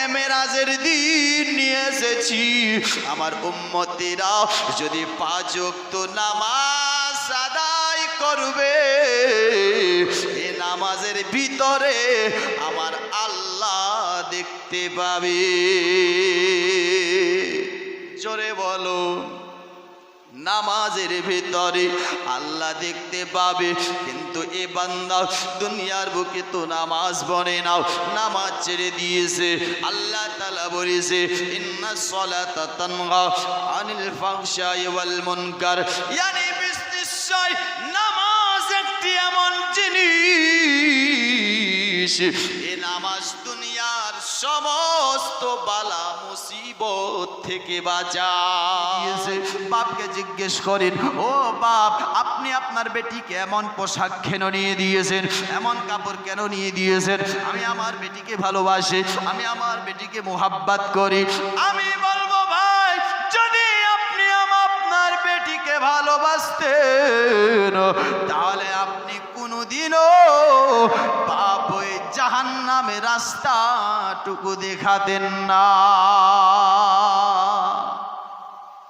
থেকে মেরাজের দিন নিয়ে এসেছি। আমার উম্মতিরা যদি পাঁচ তো নামাজ আদায় করবে, এ নামাজের ভিতরে আমার আল্লাহ দেখতে পাবে। জোরে বলো। নামাজের ভিতরে আল্লাহ দেখতে পাবে, কিন্তু এ বান্দা দুনিয়ার বুকে তো নামাজ বনে নাও নামাজ ছেড়ে দিয়েছে, আল্লাহ তালা বলেছে, ইন্না সলাতা আনিল নামাজ একটি এমন জিনিস সমস্ত বালা মুসিবত থেকে বাঁচায় বাপকে জিজ্ঞেস করেন, ও বাপ, আপনি আপনার বেটিকে এমন পোশাক কেন নিয়ে দিয়েছেন? এমন কাপড় কেন নিয়ে দিয়েছেন? আমি আমার বেটিকে ভালোবাসি, আমি আমার বেটিকে মোহাব্বাত করি। আমি বলব, ভাই, যদি আপনি আপনার বেটিকে ভালোবাসতেন, তাহলে আপনি কোনোদিনও পাপ ওই জাহান নামে রাস্তাটুকু দেখাতেন না।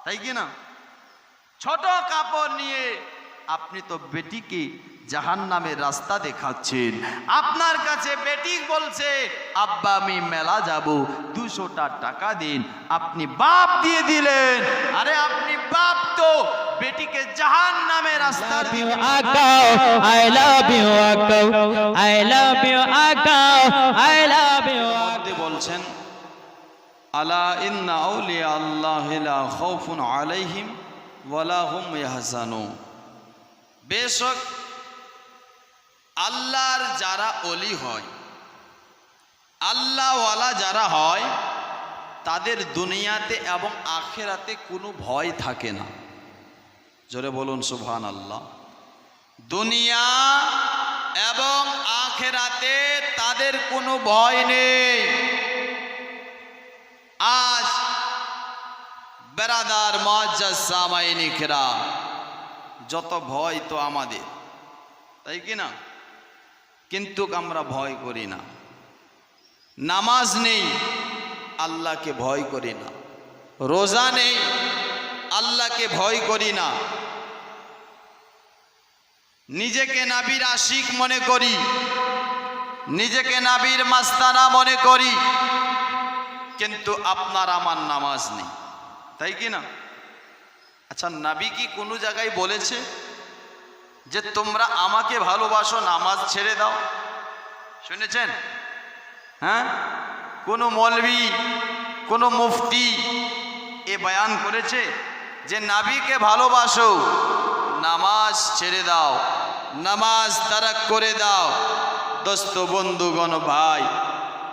তাই কি না? ছোট কাপড় নিয়ে আপনি তো বেটিকে জাহান নামের রাস্তা দেখাচ্ছেন আপনার কাছে বেটি বলছে আব্বা আমি মেলা যাব দুশোটা টাকা দিন আপনি বাপ দিয়ে দিলেন আরে আপনি বাপ তো বেটিকে জাহান নামে. I love you, Akao. I love you, Akao. I love you, Akao. মধ্যে বলছেন আলা ইন্না আউলিয়া আল্লাহ লা খাউফুন আলাইহিম ওয়ালা হুম ইয়াহজানুন বেশক আল্লাহর যারা অলি হয়, আল্লাহওয়ালা যারা হয়, তাদের দুনিয়াতে এবং আখেরাতে কোনো ভয় থাকে না। জোরে বলুন সুবহান আল্লাহ দুনিয়া এবং আখেরাতে তাদের কোনো ভয় নেই। আজ বেরাদার, মজ্জাজ সামাইনিকরা যত ভয় তো আমাদের, তাই কি না? কিন্তু আমরা ভয় করি না। নামাজ নেই, আল্লাহকে ভয় করি না। রোজা নেই, আল্লাহকে ভয় করি না। নিজেকে নাবির আশিক মনে করি। নিজেকে নাবির মাস্তানা মনে করি। কিন্তু আপনার আমার নামাজ নেই। তাই কি না? আচ্ছা নাবি কি কোনো জায়গায় বলেছে? যে তোমরা আমাকে ভালোবাসো, নামাজ ছেড়ে দাও। শুনেছেন? হ্যাঁ? কোনো মলবি, কোনো মুফতি এ বয়ান করেছে যে, নাবিকে ভালোবাসো, নামাজ ছেড়ে দাও, নামাজ তারাক করে দাও। দোস্ত বন্ধুগণ, ভাই,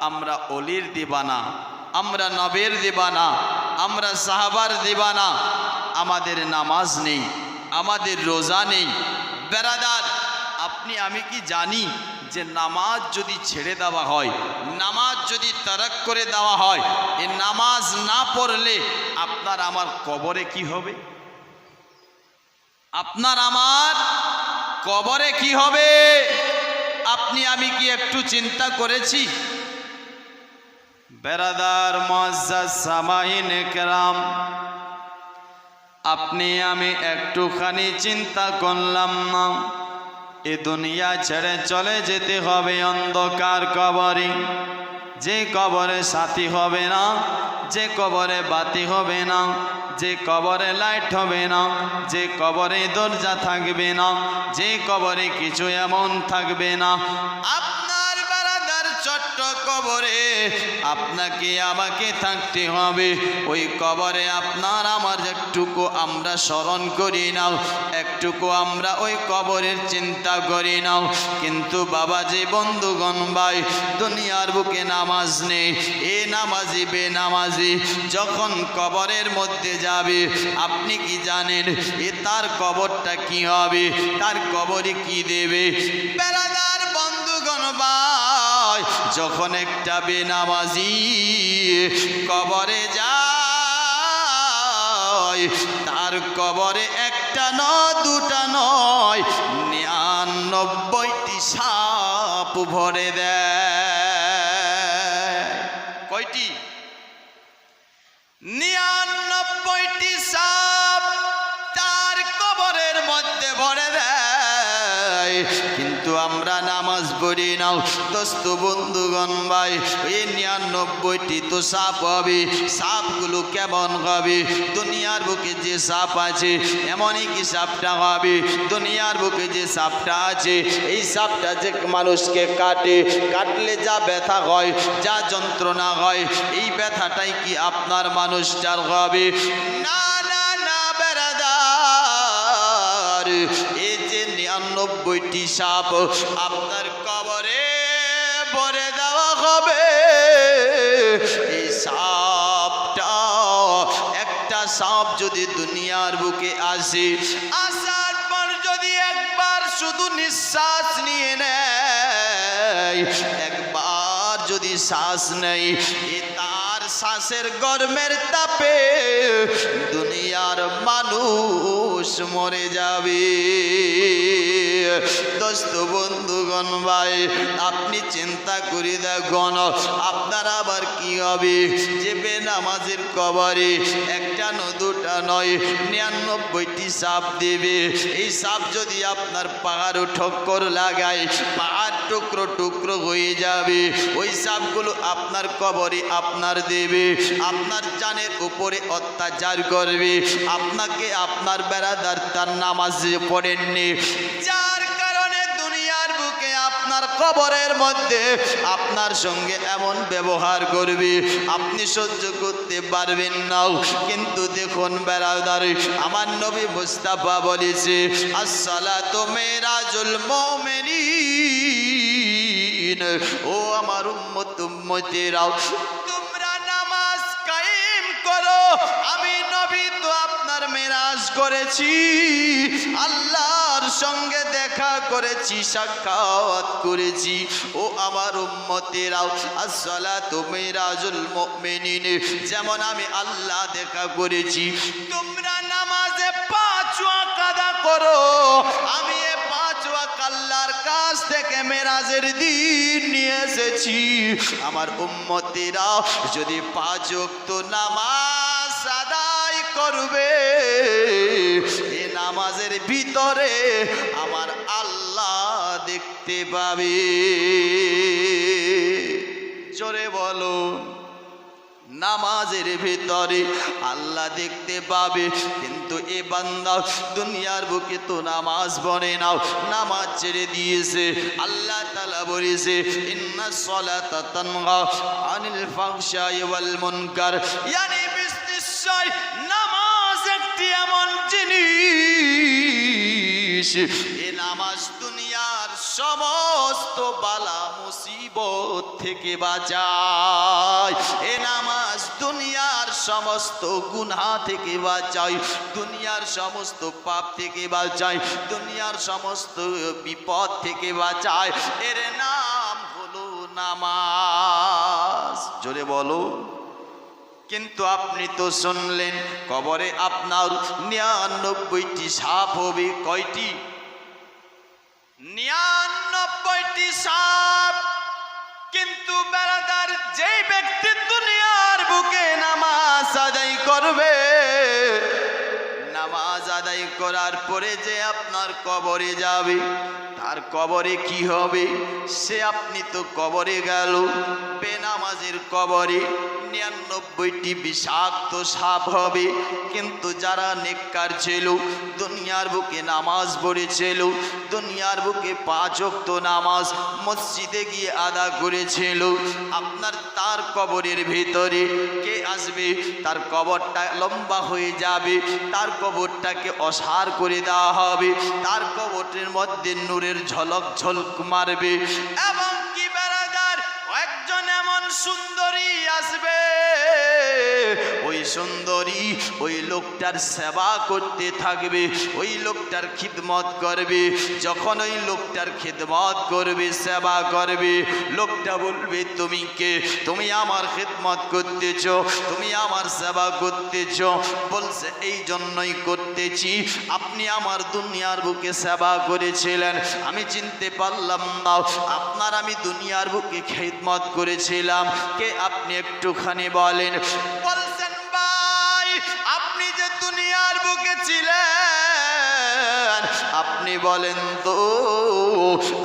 আমরা অলির দিবানা, আমরা নবের দিবানা, আমরা সাহাবার দিবানা। আমাদের নামাজ নেই, আমাদের রোজা নেই বেরাদার, আপনি, আমি কি জানি যে নামাজ যদি ছেড়ে দেওয়া হয়, নামাজ যদি তারাক করে দেওয়া হয়, এ নামাজ না পড়লে আপনার আমার কবরে কি হবে? আপনার আমার কবরে কি হবে? আপনি, আমি কি একটু চিন্তা করেছি? বেরাদার মজ্জাজ সামাইন কেরাম আপনি আমি একটুখানি চিন্তা করলাম না এ দুনিয়া ছেড়ে চলে যেতে হবে অন্ধকার কবরে। যে কবরে সাথী হবে না, যে কবরে বাতি হবে না, যে কবরে লাইট হবে না, যে কবরে দরজা থাকবে না, যে কবরে কিছু এমন থাকবে না। ছোট্ট কবরে, আপনাকে, আমাকে থাকতে হবে। ওই কবরে আপনার আমার একটুকু আমরা স্মরণ করি নাও, একটুকু আমরা ওই কবরের চিন্তা করি নাও। কিন্তু বাবাজি বন্ধুগণ ভাই, দুনিয়ার বুকে নামাজ নেই, এ নামাজি, বে নামাজি, যখন কবরের মধ্যে যাবে, আপনি কি জানেন, এ তার কবরটা কি হবে, তার কবরে কি দেবে? বেড়াদার যখন একটা বেনামাজি কবরে যায়, তার কবরে একটা ন দুটা নয়, নিরানব্বইটি সাপ ভরে দেয়। কয়টি? নিরানব্বইটি আমরা নামাজ পড়ি নাও। দোস্ত বন্ধুগণ ভাই, এই নিরানব্বইটি তো সাপ হবে। সাপগুলো কেমন হবে? দুনিয়ার বুকে যে সাপ আছে, এমনই কি সাপটা হবে? দুনিয়ার বুকে যে সাপটা আছে, এই সাপটা যে মানুষকে কাটে, কাটলে যা ব্যথা হয়, যা যন্ত্রণা হয়, এই ব্যথাটাই কি আপনার মানুষটার হবে? না না না বেড়াদার নিরানব্বইটি সাপ আপনার কবরে পরে দেওয়া হবে। এই সাপটা, একটা সাপ যদি দুনিয়ার বুকে আসে, আসার পর যদি একবার শুধু নিঃশ্বাস নিয়ে নেয়, একবার যদি শ্বাস নেই এ তার শ্বাসের গরমের তাপে দুনিয়ার মানুষ মরে যাবে। দোস্ত বন্ধুগণ ভাই, আপনি চিন্তা করে দেখুন, আপনার আবার কি হবে? যে বেনামাজের কবরে একটা ন দুটা নয়, নিরানব্বইটি সাপ দেবে। এই সাপ যদি আপনার পাহাড়ও ঠক্কর লাগায়, পাহাড় টুকরো টুকরো হয়ে যাবে। ওই সাপগুলো আপনার কবরে আপনার দেবে। আপনার জানের উপরে অত্যাচার করবে। আপনাকে আপনার বেড়াদার তার নামাজ পড়েননি। যার কবরের মধ্যে আপনার সঙ্গে এমন ব্যবহার করবে, আপনি সহ্য করতে পারবেন নাও কিন্তু দেখুন বেড়াদার আমার নবী মুস্তাফা বলেছে আসসালা তো মেরাজুল মোমেনিন। ও আমার উম্মত উম্মতেরাও তোমরা নামাজ কায়েম করো। আমি নবী তো আপনার মেরাজ করেছি। আল্লাহর সঙ্গে দেখা করেছি, সাক্ষাৎ করেছি। ও আমার উম্মতেরাও আসসালা তো মেরাজুল মুমিনিন, যেমন আমি আল্লাহ দেখা করেছি। তোমরা নামাজে পাঁচ কাদা করো। আমি এ পাঁচ আল্লাহর কাছ থেকে মেরাজের দিন নিয়ে এসেছি। আমার উম্মতেরা যদি পাঁচ নামাজ আদায় করবে নামাজের ভিতরে আমার আল্লাহ দেখতে পাবে। জোরে বলো, নামাজের ভিতরে আল্লাহ দেখতে পাবে। কিন্তু এ বান্দা দুনিয়ার বুকে তো নামাজ পড়ে নাও নামাজ ছেড়ে দিয়েছে। আল্লাহ তালা বলেছে, ইন্না সলাতা তানহা আনিল ফাহশাই ওয়াল মুনকার। ইয়ানি নিশ্চয় জিনিস এ নামাজ দুনিয়ার সমস্ত বালা মুসিবত থেকে বাঁচায়। এ নামাজ দুনিয়ার সমস্ত গুনাহ থেকে বাঁচায়। দুনিয়ার সমস্ত পাপ থেকে বাঁচায়। দুনিয়ার সমস্ত বিপদ থেকে বাঁচায়। এর নাম হলো নামাজ। জোরে বলো। কিন্তু আপনি তো শুনলেন, কবরে আপনার নিরানব্বইটি সাপ হবে কয়টি? নিরানব্বইটি সাপ। কিন্তু বেড়াদার যে ব্যক্তি দুনিয়ার বুকে নামাজ আদায় করবে করার পরে যে আপনার কবরে যাবে, তার কবরে কি হবে? সে আপনি তো কবরে গেল, বেনামাজের কবরে নিরানব্বইটি বিষাক্ত সাপ হবে। কিন্তু যারা নেককার ছিল, দুনিয়ার বুকে নামাজ পড়েছিল, দুনিয়ার বুকে পাঁচ ওয়াক্ত নামাজ মসজিদে গিয়ে আদা করেছিল, আপনার তার কবরের ভেতরে কে আসবে? তার কবরটা লম্বা হয়ে যাবে, তার কবরটাকে অসার করে দেওয়া হবে। তার কবরের মধ্যে নূরের ঝলক ঝলক মারবে এবং কি বেড়াদার? একজন এমন সুন্দরী আসবে। ওই সুন্দরী, ওই লোকটার সেবা করতে থাকবে, ওই লোকটার খিদমত করবে। যখন ওই লোকটার খিদমত করবে, সেবা করবে, লোকটা বলবে, তুমি কে? তুমি আমার খিদমত করতেছ, তুমি আমার সেবা করতেছ। বলছে, এই জন্যই করতেছি। আপনি আমার দুনিয়ার বুকে সেবা করেছিলেন। আমি চিনতে পারলাম না। আপনার আমি দুনিয়ার বুকে খিদমত করেছিলাম। কে? আপনি একটুখানি বলেন। যে দুনিয়ার বুকে ছিলেন। আপনি বলেন তো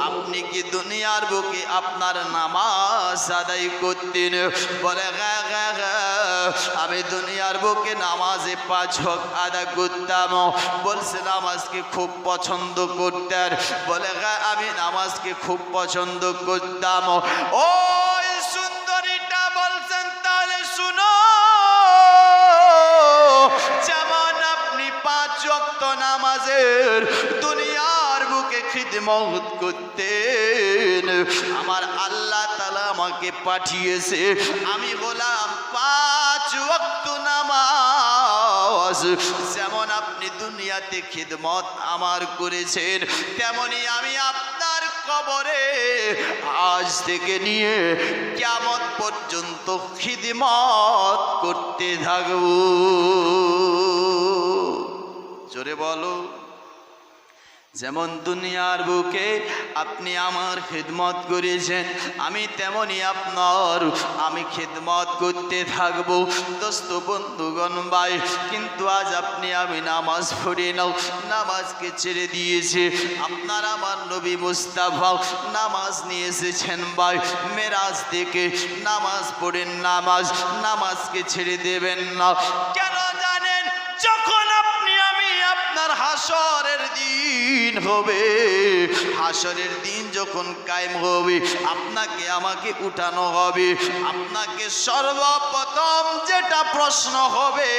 আপনি কি দুনিয়ার বুকে আপনার নামাজ আদায় করতেন? বলে "হ্যাঁ, হ্যাঁ, হ্যাঁ, আমি দুনিয়ার বুকে নামাজে পাঁচ হক আদা করতাম। বলছে নামাজকে খুব পছন্দ করতেন। বলে "হ্যাঁ, আমি নামাজকে খুব পছন্দ করতাম। ওই নামাজের দুনিয়ার বুকে খিদমত করতেন। আমার আল্লাহ তালা আমাকে পাঠিয়েছে, আমি বললাম, পাঁচ ওয়াক্ত নামাজ, যেমন আপনি দুনিয়াতে খিদমত আমার করেছেন, তেমনি আমি আপনার কবরে আজ থেকে নিয়ে কেমন পর্যন্ত খিদমত করতে থাকব। জোরে বলো। যেমন দুনিয়ার বুকে আপনি আমার খিদমত করেছেন, আমি তেমনি আপনার, আমি খিদমত করতে থাকব। দোস্ত, বন্ধুগণ, ভাই, কিন্তু আজ আপনি আমি নামাজ পড়ে নাও, নামাজকে ছেড়ে দিয়েছে। আপনার আমার নবী মুস্তাফা নামাজ নিয়ে এসেছেন, ভাই। মেরাজ থেকে নামাজ পড়েন নামাজ, নামাজকে ছেড়ে দেবেন না। কেন হাসরের দিন হবে। হাসরের দিন যখন কায়েম হবে, আপনাকে আমাকে উঠানো হবে। আপনাকে সর্বপ্রথম যেটা প্রশ্ন হবে,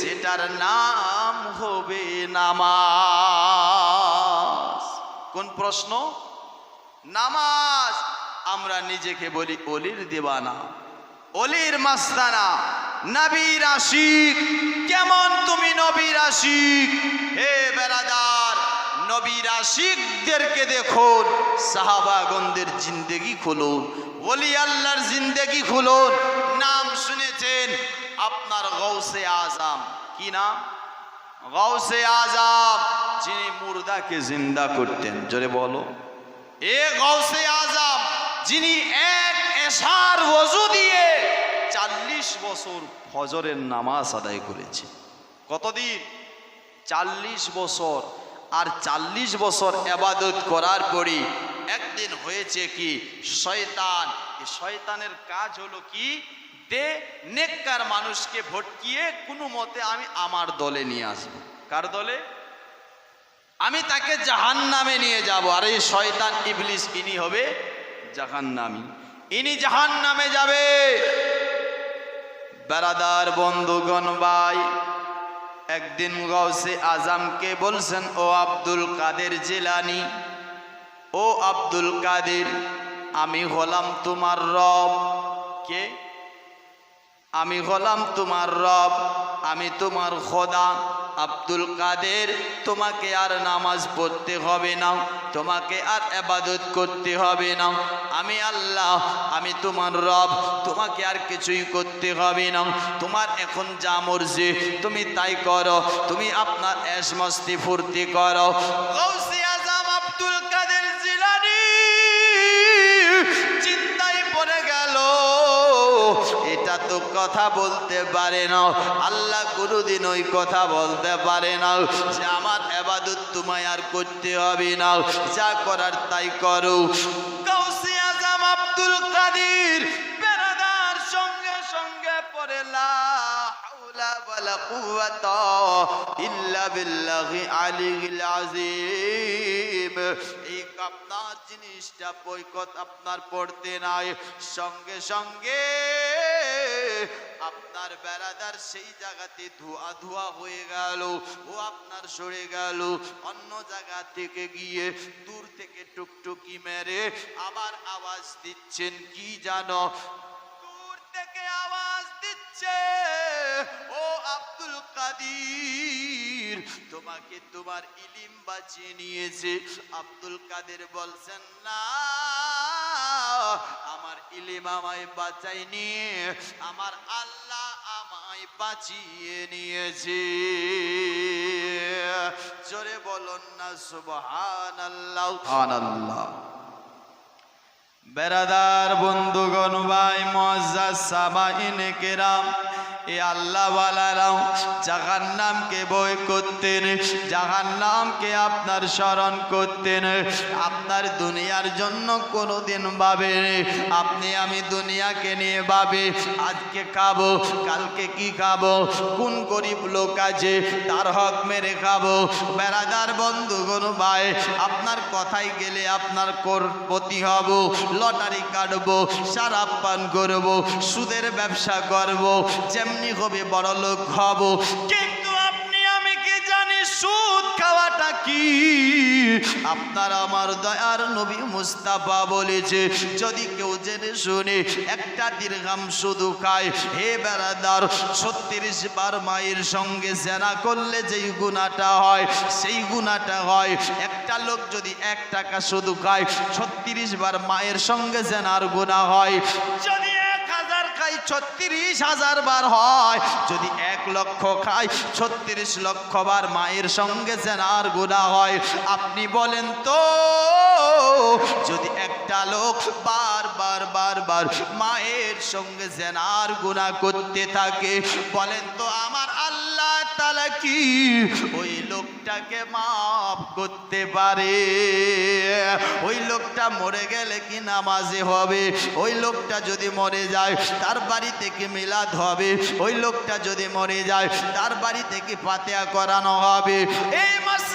সেটার নাম হবে নামাজ। কোন প্রশ্ন? নামাজ। আমরা নিজেকে বলি অলির দেবানা, অলির মাস্তানা। নবীর আশিক কেমন তুমি নবীর আশিক হে বেরাদার নবীর আশিকদেরকে দেখুন সাহাবাগনদের জিন্দেগি খুলুন, ওলি আল্লাহর জিন্দেগি খুলুন। নাম শুনেছেন আপনার গৌসে আজম। কি নাম? গৌসে আজম, যিনি মুর্দাকে জিন্দা করতেন। জোরে বলো। এ গৌসে আজম, যিনি এক এশার ওযু দিয়ে চাল্লিশ বছর ফজরের নামাজ আদায় করেছে। কতদিন? চাল্লিশ বছর। আর চাল্লিশ বছর এবাদত করার পরই একদিন হয়েছে কি, শয়তান। শয়তানের কাজ হলো কি, দে নেককার মানুষকে ভটকিয়ে কোনো মতে আমি আমার দলে নিয়ে আসব। কার দলে? আমি তাকে জাহান নামে নিয়ে যাব। আর এই শয়তান ইবলিস ইনি হবে জাহান নামি ইনি জাহান নামে যাবে। বেড়াদার বন্ধুগণ ভাই, একদিন গৌসে আজামকে বলছেন, ও আব্দুল কাদের জিলানি, ও আব্দুল কাদের, আমি হলাম তোমার রব। কে? আমি হলাম তোমার রব, আমি তোমার খোদা। আব্দুল কাদের, তোমাকে আর নামাজ পড়তে হবে না, তোমাকে আর আবাদত করতে হবে না। আমি আল্লাহ, আমি তোমার রব, তোমাকে আর কিছুই করতে হবে না। তোমার এখন যা মর্জি, তুমি তাই করো, তুমি আপনার এস মস্তি ফুর্তি করো। আব্দুল কথা বলতে পারে না। আল্লাহ কোনোদিন ওই কথা বলতে পারে না। যে আমার এবাদত তোমায় আর করতে হবে না। যা করার তাই করো। আজম আব্দুল কাদির বেরাদার সঙ্গে সঙ্গে পড়ে, লা আলিল আযীম। এই আপনার জিনিসটা বৈকত আপনার পড়তে নাই। সঙ্গে সঙ্গে আপনার বেড়াদার সেই জায়গাতে ধোয়া ধোয়া হয়ে গেল, ও আপনার সরে গেল। অন্য জায়গা থেকে গিয়ে দূর থেকে টুকটুকি মেরে আবার আওয়াজ দিচ্ছেন, কি জানো দূর ও আব্দুল কাদির, তোমাকে তোমার ইলিম বাঁচিয়ে নিয়েছে। আব্দুল কাদের বলছেন, না, আমার ইলিম আমায় বাঁচায়নি, আমার আল্লাহ আমায় বাঁচিয়ে নিয়েছে। জোরে বলুন না সুবহান আল্লাহ আল্লাহ বেরাদার বন্ধুগণ ভাই মজ্জা সাবাইন কেরাম এ আল্লাহ বালারাম জাহান নামকে বই করতেন জাহান নামকে আপনার স্মরণ করতেন। আপনার দুনিয়ার জন্য কোনোদিন ভাবে আপনি আমি দুনিয়াকে নিয়ে ভাবে, আজকে খাব, কালকে কি খাব, কোন গরিব লোক আছে, তার হক মেরে খাব। বেড়াদার বন্ধু কোনো ভাই, আপনার কথাই গেলে আপনার করপতি হব, লটারি কাটবো সারাপ পান করব, সুদের ব্যবসা করব, যেমনি হবে বড় লোক হব। কিন্তু আপনি, আমি কি জানি সুদ খাওয়াটা কি? আপনার আমার দয়ার নবী মুস্তাফা বলেছে, যদি কেউ জেনে শুনে একটা দীর্ঘাম শুধু খায়, হে বেড়াদার, ছত্রিশ বার মায়ের সঙ্গে জেনা করলে যেই গুণাটা হয়, সেই গুণাটা হয়। একটা লোক যদি এক টাকা শুধু খায়, ছত্রিশ বার মায়ের সঙ্গে জেনার গুণা হয়। যদি ছত্রিশ হাজার বার হয়। যদি এক লক্ষ খায়, ছত্রিশ লক্ষ বার মায়ের সঙ্গে জেনার গুণা হয়। আপনি বলেন তো, যদি একটা লোক বার বার বার বার মায়ের সঙ্গে জেনার গুণা করতে থাকে, বলেন তো আমার আল্লাহ তালা কি? ওই লোকটাকে মাফ করতে পারে। ওই লোকটা মরে গেলে কি নামাজে হবে? ওই লোকটা যদি মরে যায়, তার বাড়ি থেকে মিলাদ হবে। ওই লোকটা যদি মরে যায়, তার বাড়ি থেকে পাতেয়া করানো হবে। এই মশলাটা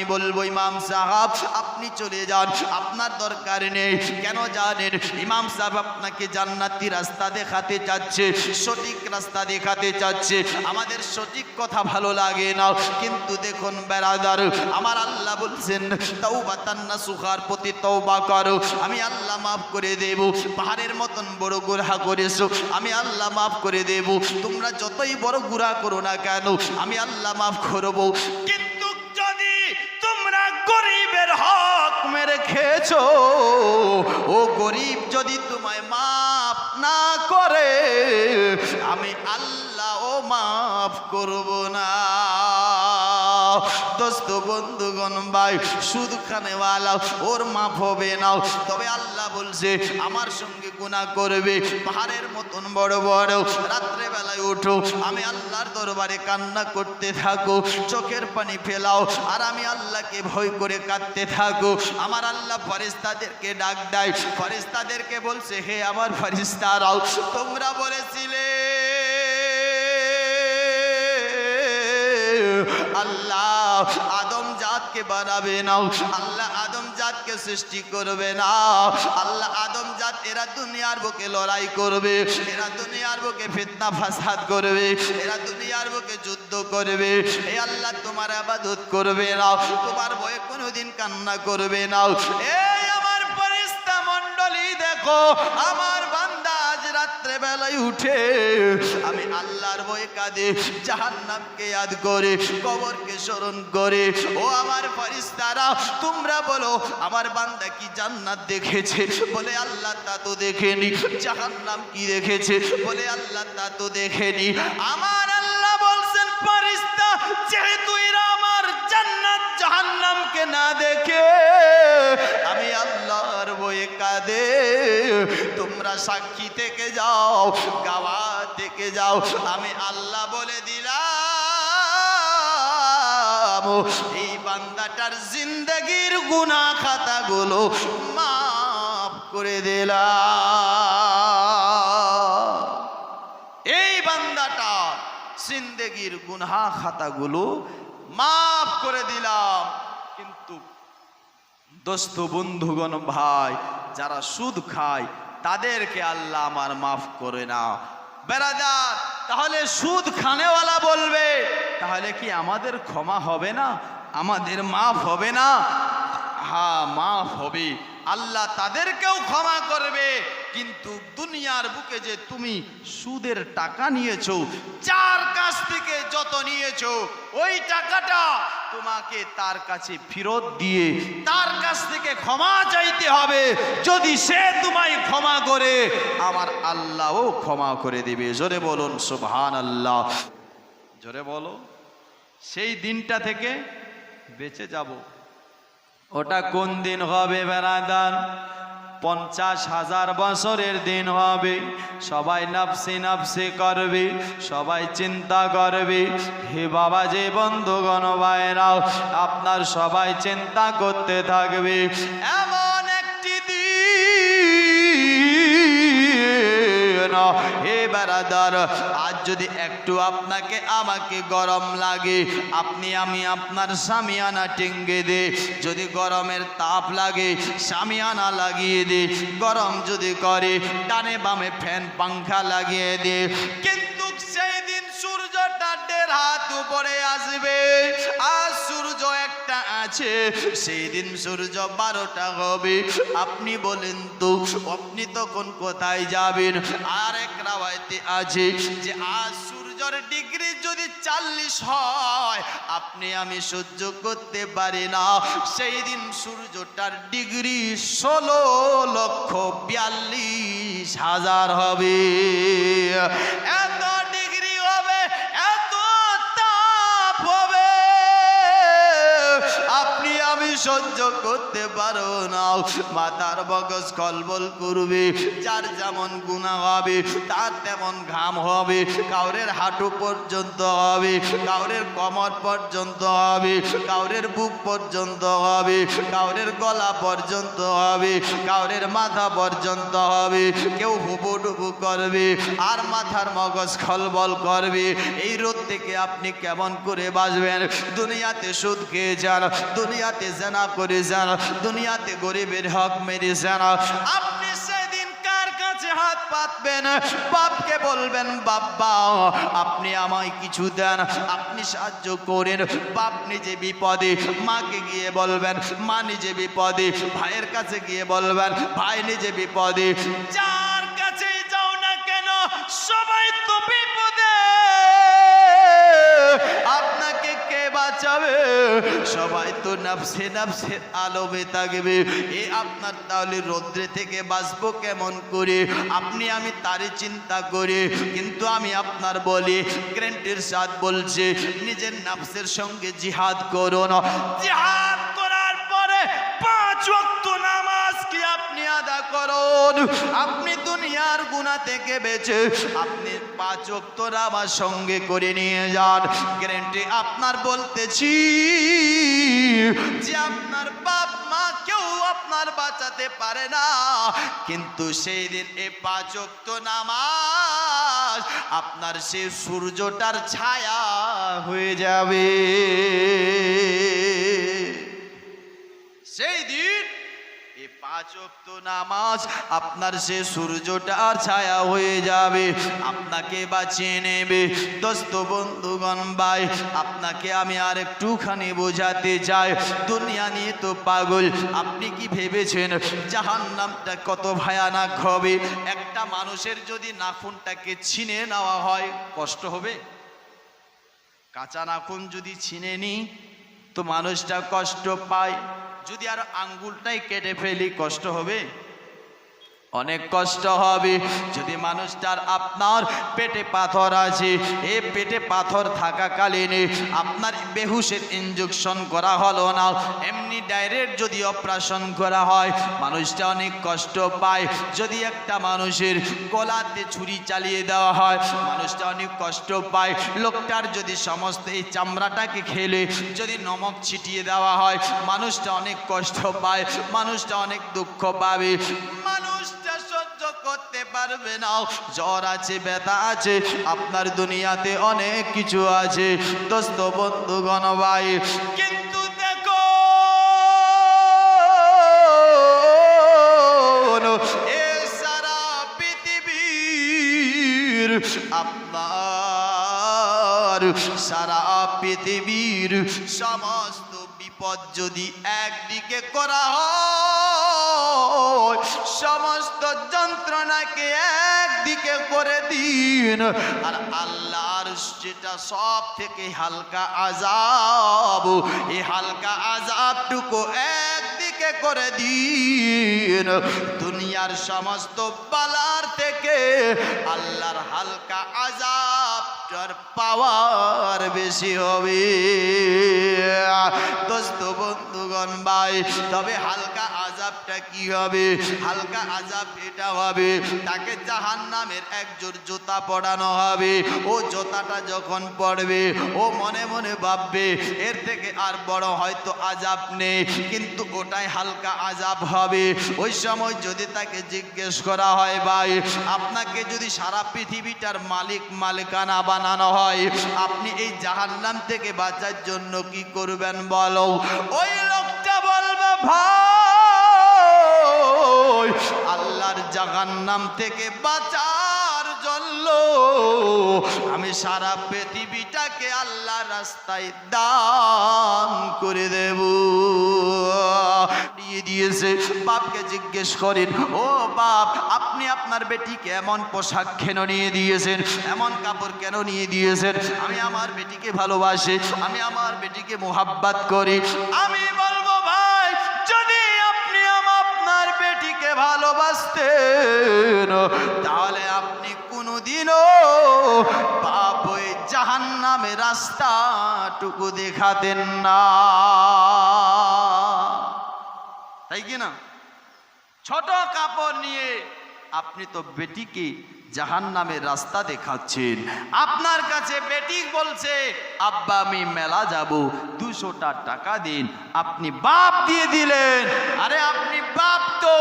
আমি বলব, ইমাম সাহাব, আপনি চলে যান, আপনার দরকার নেই। কেন জানেন? ইমাম সাহেব আপনাকে জান্নাতি রাস্তা দেখাতে চাচ্ছে, সঠিক রাস্তা দেখাতে চাচ্ছে। আমাদের সঠিক কথা ভালো লাগে না। কিন্তু দেখুন বেড়াদার আমার আল্লাহ বলছেন তাও বাতান্না সুখার প্রতি তৌবা করো। আমি আল্লাহ মাফ করে দেব। পাহাড়ের মতন বড় গুড়া করেছ। আমি আল্লাহ মাফ করে দেব। তোমরা যতই বড় গুড়া করো না কেন, আমি আল্লাহ মাফ করব। কিন্তু যদি তোমরা গরিবের হক মেরে খেয়েছো, ও গরিব যদি তোমায় মাফ না করে, আমি আল্লাহ ও মাফ করব না। দোস্ত বন্ধুগণ, ভাই সুদ খানেওয়ালা ওর মাফ হবে না তবে আল্লাহ বলছে, আমার সঙ্গে গুনাহ করবে, পাহাড়ের মতন বড় বড়। রাত্রে বেলায় উঠো, আমি আল্লাহর দরবারে কান্না করতে থাকো, চোখের পানি ফেলাও, আর আমি আল্লাহকে ভয় করে কাঁদতে থাকো। আমার আল্লাহ ফরিস্তাদেরকে ডাক দেয় ফরিস্তাদেরকে বলছে, হে আমার ফরিস্তারাও তোমরা বলেছিলে আল্লাহ আদম জাতকে বানাবে না। আল্লাহ আদম জাতকে সৃষ্টি করবে না। আল্লাহ আদম জাত এরা দুনিয়ার বুকে লড়াই করবে। এরা দুনিয়ার বুকে ফিতনা ফাসাদ করবে। এরা দুনিয়ার বুকে যুদ্ধ করবে। এ আল্লাহ তোমার আবাদত করবে না। তোমার বয়ে কোনোদিন কান্না করবে না। এই আমার মণ্ডলী দেখো, আমার বান্দা আজ রাত্রে বেলায় উঠে আমি আল্লাহর বই কাঁদে, জাহান্নামকে ইয়াদ করে, কবরকে স্মরণ করে। ও আমার ফরিস্তারা তোমরা বলো, আমার বান্দা কি জান্নাত দেখেছে? বলে, আল্লাহ তা তো দেখেনি। জাহান্নাম কি দেখেছে? বলে, আল্লাহ তা তো দেখেনি। আমার আল্লাহ বলছেন ফরিস্তা যেহেতু আমার জান্নাত জাহান্নামকে না দেখে বয়ে কাঁদে তোমরা সাক্ষী থেকে যাও, গাওয়া থেকে যাও। আমি আল্লাহ বলে দিলাম, এই বান্দাটার জিন্দগির গুনা খাতাগুলো মাফ করে দিলাম। এই বান্দাটা জিন্দগির গুনহা খাতাগুলো মাফ করে দিলাম। দোস্ত বন্ধুগণ ভাই, যারা সুদ খায়, তাদেরকে আল্লাহ আমার মাফ করে না বেড়াদার তাহলে সুদ খানেওয়ালা বলবে, তাহলে কি আমাদের ক্ষমা হবে না? আমাদের মাফ হবে না? হ্যাঁ মাফ হবে আল্লাহ তাদেরকেও ক্ষমা করবে। কিন্তু দুনিয়ার বুকে যে তুমি সুদের টাকা নিয়েছো, যার কাছ থেকে যত নিয়েছো, ওই টাকাটা তোমাকে তার কাছে ফেরত দিয়ে তার কাছ থেকে ক্ষমা চাইতে হবে। যদি সে তোমায় ক্ষমা করে, আমার আল্লাহও ক্ষমা করে দেবে। জোরে বলুন সুবহান আল্লাহ জোরে বলো, সেই দিনটা থেকে বেঁচে যাব। ওটা কোন দিন হবে বেড়াদার পঞ্চাশ হাজার বছরের দিন হবে। সবাই নাফসি নাফসি করবে, সবাই চিন্তা করবে, হে বাবা যে বন্ধুগণ ভাইরাও আপনার সবাই চিন্তা করতে থাকবে। এমন বেড়াদার আজ যদি একটু আপনাকে আমাকে গরম লাগে, আপনি আমি আপনার সামিয়ানা টেঙ্গে দে। যদি গরমের তাপ লাগে সামিয়ানা লাগিয়ে দে। গরম যদি করে, ডানে বামে ফ্যান পাংখা লাগিয়ে দে। কিন্তু সেই দিন সূর্যটা দেড় হাত উপরে আসবে, আর সূর্য একটা আছে। সেই দিন সূর্য বারোটা হবে। আপনি বলেন তো, আপনি তখন কোথায় যাবেন? আর এক রাওয়াইতে আছে যে, আজ সূর্যের ডিগ্রি যদি চাল্লিশ হয়, আপনি আমি সহ্য করতে পারি না। সেই দিন সূর্যটার ডিগ্রি ষোলো লক্ষ বিয়াল্লিশ হাজার হবে। এত সহ্য করতে পারো না। মাথার বগজ কলবল করবে, যার যেমন গুণা হবে, তার তেমন ঘাম হবে। কাউরের হাঁটু পর্যন্ত হবে, কাউরের কমর পর্যন্ত হবে, কাউরের বুক পর্যন্ত হবে, কাউরের গলা পর্যন্ত হবে, কাউরের মাথা পর্যন্ত হবে। কেউ হুবুডুবু করবে, আর মাথার মগজ খলবল করবে। এই রোদ থেকে আপনি কেমন করে বাঁচবেন? দুনিয়াতে সুদ খেয়ে যান, দুনিয়াতে জানা করে যান, দুনিয়াতে গরিবের হক মেরে যান। আপনি সেদিন কার কাছে হাত পাতবেন? বাপকে বলবেন আপনি আমায় কিছু দেন, আপনি সাহায্য করেন। বাপ নিজে বিপদে, মাকে গিয়ে বলবেন, মা নিজে বিপদে। ভাইয়ের কাছে গিয়ে বলবেন, ভাই নিজে বিপদে। যার কাছেই যাও না কেন, সবাই তো সবাই তো নাফসে নাফসে আলোবে থাকবে এ আপনার তাহলে রৌদ্রে থেকে বাঁচবো কেমন করে? আপনি আমি তারই চিন্তা করি, কিন্তু আমি আপনার বলি গ্রেন্টের সাথ বলছে, নিজের নাফসের সঙ্গে জিহাদ করো না। জিহাদ আদা করুন। আপনি দুনিয়ার গুণা থেকে বেঁচে আপনি পাঁচ ওয়াক্ত নামাজ সঙ্গে করে নিয়ে যান। গ্যারেন্টি আপনার বলতেছি যে আপনার বাপ মা কেউ আপনার বাঁচাতে পারে না। কিন্তু সেই দিন এ পাঁচ ওয়াক্ত নামাজ আপনার সে সূর্যটার ছায়া হয়ে যাবে। সেই দিন নামাজ, আপনার সে সূর্যটার ছায়া হয়ে যাবে, আপনাকে বাঁচিয়ে নেবে। দোস্ত বন্ধুগণ ভাই, আপনাকে আমি আর একটুখানি বোঝাতে চাই, দুনিয়া নিয়ে তো পাগল, আপনি কি ভেবেছেন জাহান নামটা কত ভয়ানক হবে? একটা মানুষের যদি নাখুনটাকে ছিনে নেওয়া হয়, কষ্ট হবে? কাঁচা নাখুন যদি ছিনে নিই তো মানুষটা কষ্ট পায়। যদি আর আঙ্গুলটাই কেটে ফেলি কষ্ট হবে? অনেক কষ্ট হবে। যদি মানুষটার আপনার পেটে পাথর আছে, এ পেটে পাথর থাকাকালীন আপনার বেহুশের ইঞ্জেকশন করা হলো না। এমনি ডাইরেক্ট যদি অপারেশন করা হয়, মানুষটা অনেক কষ্ট পায়। যদি একটা মানুষের গলাতে ছুরি চালিয়ে দেওয়া হয়, মানুষটা অনেক কষ্ট পায়। লোকটার যদি সমস্ত এই চামড়াটাকে খেলে, যদি নমক ছিটিয়ে দেওয়া হয়, মানুষটা অনেক কষ্ট পায়, মানুষটা অনেক দুঃখ পাবে। পারবে না। জ্বর আছে, ব্যথা আছে, আপনার দুনিয়াতে অনেক কিছু আছে। দোস্ত, বন্ধুগণ, ভাই, কিন্তু দেখো, এ সারা পৃথিবীর আপনার, সারা পৃথিবীর সমস্ত বিপদ যদি একদিকে করা হয় সমস্ত যন্ত্রণাকে একদিকে করে দিন। আর আল্লাহর যেটা সব থেকে হালকা আজাব এই হালকা আজাবটুকু একদিকে করে দিন। দুনিয়ার সমস্ত বালার থেকে আল্লাহর হালকা আজাবটার পাওয়ার বেশি হবে। দোস্ত, বন্ধুগণ, ভাই, তবে হালকা আজাবটা কি হবে? হালকা আজাব এটা হবে। তাকে জাহান নামের একজোর জুতা পড়ানো হবে। ও জোতাটা যখন পড়বে ও মনে মনে ভাববে, এর থেকে আর বড় হয়তো আজাব নেই। কিন্তু ওটাই হালকা আজাব হবে। ওই সময় যদি তাকে জিজ্ঞেস করা হয়, ভাই, আপনাকে যদি সারা পৃথিবীটার মালিক, মালিকানা বানানো হয়, আপনি এই জাহান্নাম থেকে বাঁচার জন্য কি করবেন বলো? ওই লোকটা বলবে ভাই আল্লাহর জাহান্নাম থেকে বাঁচার জন্য আমি সারা পৃথিবীটাকে আল্লাহর রাস্তায় দান করে দেব। দিয়ে দিয়েছে, বাপকে জিজ্ঞেস করেন, ও বাপ, আপনি আপনার বেটিকে এমন পোশাক কেন নিয়ে দিয়েছেন? এমন কাপড় কেন নিয়ে দিয়েছেন? আমি আমার বেটিকে ভালোবাসি, আমি আমার বেটিকে মোহাব্বাত করি। আমি বলব, ভাই, যদি আপনি আম- আপনার বেটিকে ভালোবাসতেন, তাহলে আপনি কোনোদিনও বাপ ওই জাহান নামে রাস্তাটুকু দেখাতেন না। তাই কি না? ছোট কাপড় নিয়ে আপনি তো বেটিকে জাহান নামের রাস্তা দেখাচ্ছেন। আপনার কাছে বেটি বলছে, আব্বা, আমি মেলা যাব, দুশোটা টাকা দিন। আপনি বাপ দিয়ে দিলেন। আরে, আপনি বাপ তো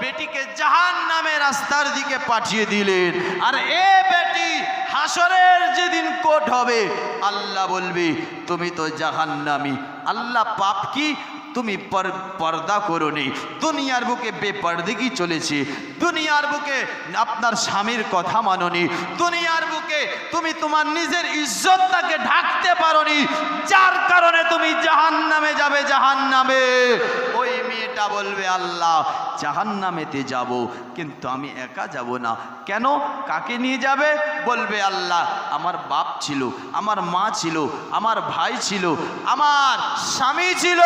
বেটিকে জাহান নামে রাস্তার দিকে পাঠিয়ে দিলেন। আর, এ বেটি হাসরের যেদিন কোট হবে, আল্লাহ বলবে, তুমি তো জাহান্নামি। আল্লাহ পাপ কি? তুমি পর- পর্দা করো নি দুনিয়ার বুকে বেপর্দিগি চলেছে। দুনিয়ার বুকে আপনার স্বামীর কথা মাননি। দুনিয়ার বুকে তুমি তোমার নিজের ইজ্জতটাকে ঢাকতে পারো নি যার কারণে তুমি জাহান নামে যাবে জাহান নামে ওই মেয়েটা বলবে আল্লাহ জাহান নামেতে যাব, কিন্তু আমি একা যাব না। কেন? কাকে নিয়ে যাবে? বলবে আল্লাহ, আমার বাপ ছিল, আমার মা ছিল, আমার ভাই ছিল, আমার স্বামী ছিল।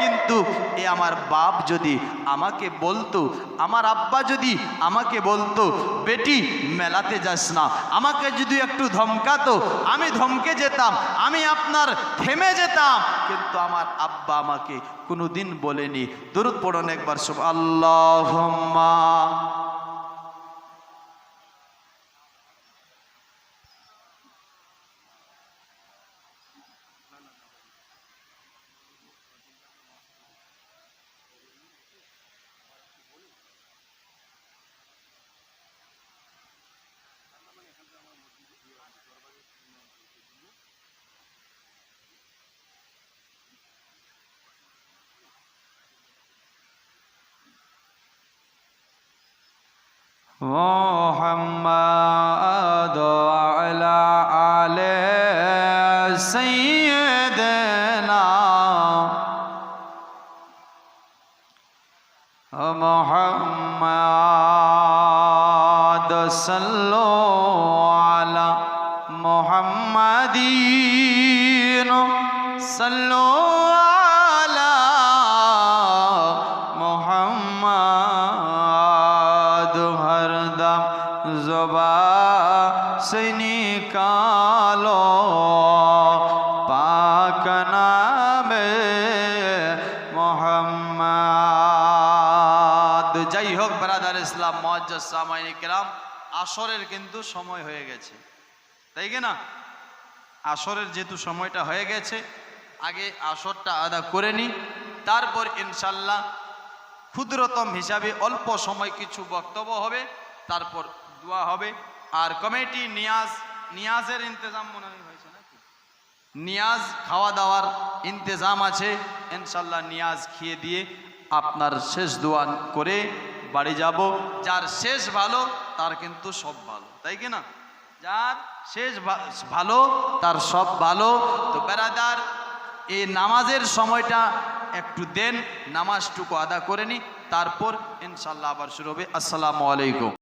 কিন্তু এ আমার বাপ যদি আমাকে বলতো, আমার আব্বা যদি আমাকে বলতো, বেটি, মেলাতে যাস না। আমাকে যদি একটু ধমকাতো, আমি ধমকে যেতাম, আমি আপনার থেমে যেতাম। কিন্তু আমার আব্বা আমাকে কোনো দিন বলেনি। দরুদ পড়ুন একবার সব আল্লাহ محمد সামাইন আসরের কিন্তু সময় হয়ে গেছে। তাই কি না? আসরের যেহেতু সময়টা হয়ে গেছে, আগে আসরটা আদা করে নিই তারপর ইনশাল্লাহ ক্ষুদ্রতম হিসাবে অল্প সময় কিছু বক্তব্য হবে, তারপর দোয়া হবে। আর কমিটি নিয়াজ, নিয়াজের ইন্তজাম মনে হয় হয়েছে নাকি? নিয়াজ খাওয়া দাওয়ার ইন্তজাম আছে ইনশাল্লাহ নিয়াজ খেয়ে দিয়ে আপনার শেষ দোয়া করে বাড়ি যাব, যার শেষ ভালো, তার কিন্তু সব ভালো, তাই কি না? যার শেষ ভালো, তার সব ভালো। তো বেড়াদার এই নামাজের সময়টা একটু দেন, নামাজটুকু আদা করে নি, তারপর ইনশাল্লাহ আবার শুরু হবে। আসসালামু আলাইকুম।